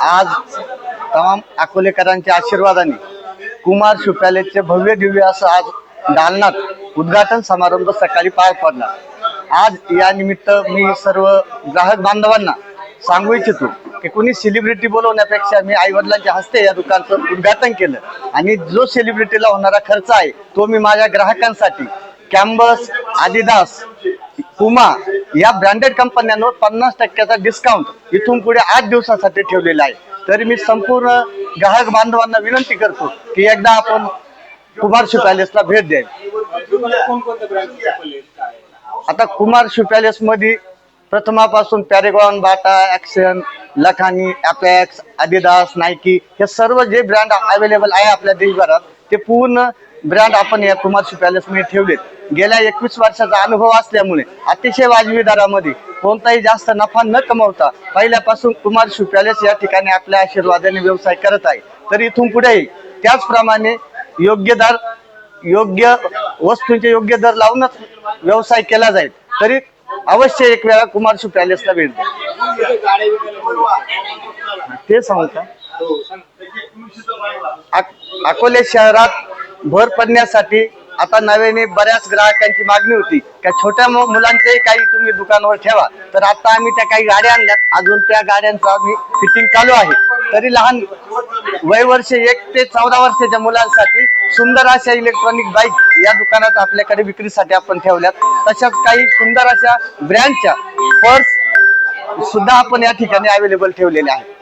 आज तमाम अकोलेकरांच्या आशीर्वादाने कुमार शुप्यालेचे भव्य दिव्य असं आज दालनात उद्घाटन समारंभ सकाळी पार पडला. आज या निमित्त मी सर्व ग्राहक बांधवांना सांगू इच्छितो की कोणी सेलिब्रिटी बोलवण्यापेक्षा मी आई वडिलांच्या हस्ते या दुकानचं उद्घाटन केलं. आणि जो सेलिब्रिटीला होणारा खर्च आहे तो मी माझ्या ग्राहकांसाठी कॅम्बस आदिदास पुमा या ब्रँडेड कंपन्यांवर पन्नास टक्क्याचा डिस्काउंट इथून पुढे आठ दिवसासाठी ठेवलेला आहे. तरी मी संपूर्ण ग्राहक बांधवांना विनंती करतो की एकदा आपण कुमार शू पॅलेसला भेट द्यावी. आता कुमार शू पॅलेस मध्ये प्रथमापासून Paragon Bata action Lakhani Apex Adidas Nike हे सर्व जे ब्रँड अवेलेबल आहे आपल्या देशभरात ते पूर्ण ब्रँड आपण या कुमारशी पॅलेसमध्ये ठेवलेत. गेल्या एकवीस वर्षाचा अनुभव असल्यामुळे अतिशय वाजवी दरामध्ये कोणताही जास्त नफा न कमवता पहिल्यापासून कुमारशी पॅलेस या ठिकाणी आपल्या आशीर्वादाने व्यवसाय करत आहे. तर इथून पुढेही त्याचप्रमाणे योग्य दर योग्य वस्तूंचे योग्य दर लावूनच व्यवसाय केला जाईल. तरी अवश्य एक वेळा कुमारशी पॅलेसला भेट द्या. ते सांगू का? अकोले शहरात भर पडण्यासाठी आता नव्याने बऱ्याच ग्राहकांची मागणी होती. का छोट्या मुलांचंही काही तुम्ही दुकानावर ठेवा. तर आता आम्ही त्या काही गाड्या आणल्यात. अजून त्या गाड्यांचं आम्ही फिटिंग चालू आहे. तरी लहान वय वर्ष एक ते चौदा वर्षाच्या मुलांसाठी सुंदर अशा इलेक्ट्रॉनिक बाईक या दुकानात आपल्याकडे विक्रीसाठी आपण ठेवल्यात. तशाच काही सुंदर अशा ब्रँडच्या पर्स सुद्धा आपण या ठिकाणी अवेलेबल ठेवलेल्या आहेत.